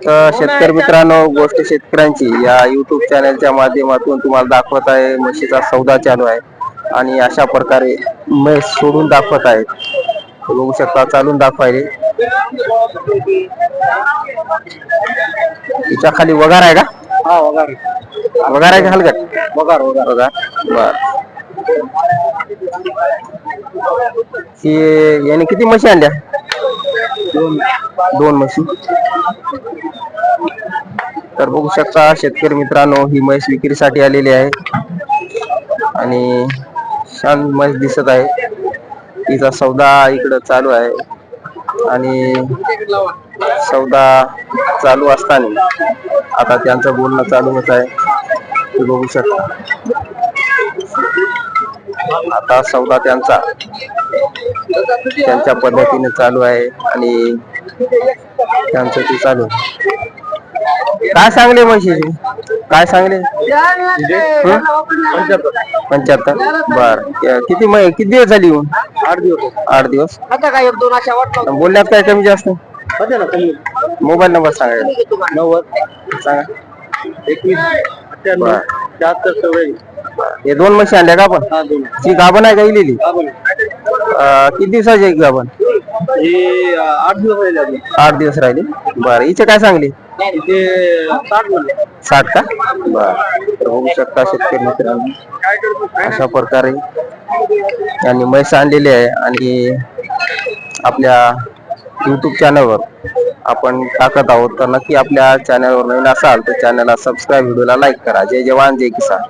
तर शेतकरी मित्रांनो गोष्ट शेतकऱ्यांची या युट्यूब चॅनलच्या माध्यमातून तुम्हाला दाखवत आहे म्हशीचा सौदा चालू आहे आणि अशा प्रकारे म्हैस सोडून दाखवत आहेत. बघू शकता चालून दाखवायले. तिच्या खाली वगार आहे का? हा वगार वगार आहे का हलगट वगार वगार. वगार. बर. याने किती म्हशी आणल्या? दोन म्हशी. तर बघू शकता शेतकरी मित्रांनो ही म्हैस विक्रीसाठी आलेली आहे. आणि छान म्हैस दिसत आहे. तिचा सौदा इकडं चालू आहे. आणि सौदा चालू असताना आता त्यांचं बोलणं चालू होत आहे. ते बघू शकता. आता सौदा त्यांचा त्यांच्या पद्धतीने चालू आहे. आणि त्यांचं ते चालू. काय सांगले म्हशीचे? काय सांगले? पंच्याहत्तर. बर. किती मै किती दिवस झाली येऊन? आठ दिवस. आठ दिवस. आता काय एक दोन अशा वाटलं बोलण्यात काय कमी जास्त? होते ना कमी. मोबाईल नंबर सांगा. नव्वद. सांगा. एकवीस. अठ्ठ्याण्णव. बर. शहात्तर चौऱ्याऐंशी. हे दोन म्हशी आणल्या का आपण? हा दोन. ती गाभण आहे का इलेली? हा बोला किती दिवसाची आहे गाभण? हे आठ दिवस राहिले अजून. आठ दिवस राहिले. बरं हिचे काय सांगली? साठ म्हणले साठ का? बर तर बघू शकता शेतकरी मित्रांनो. अशा प्रकारे त्यांनी म्हैस आणलेली आहे आणि आपल्या युट्यूब चॅनलवर आपण टाकत आहोत. तर नक्की आपल्या चॅनलवर नवीन असाल तर चॅनलला सबस्क्राईब व्हिडिओला लाईक करा. जय जवान जय किसान.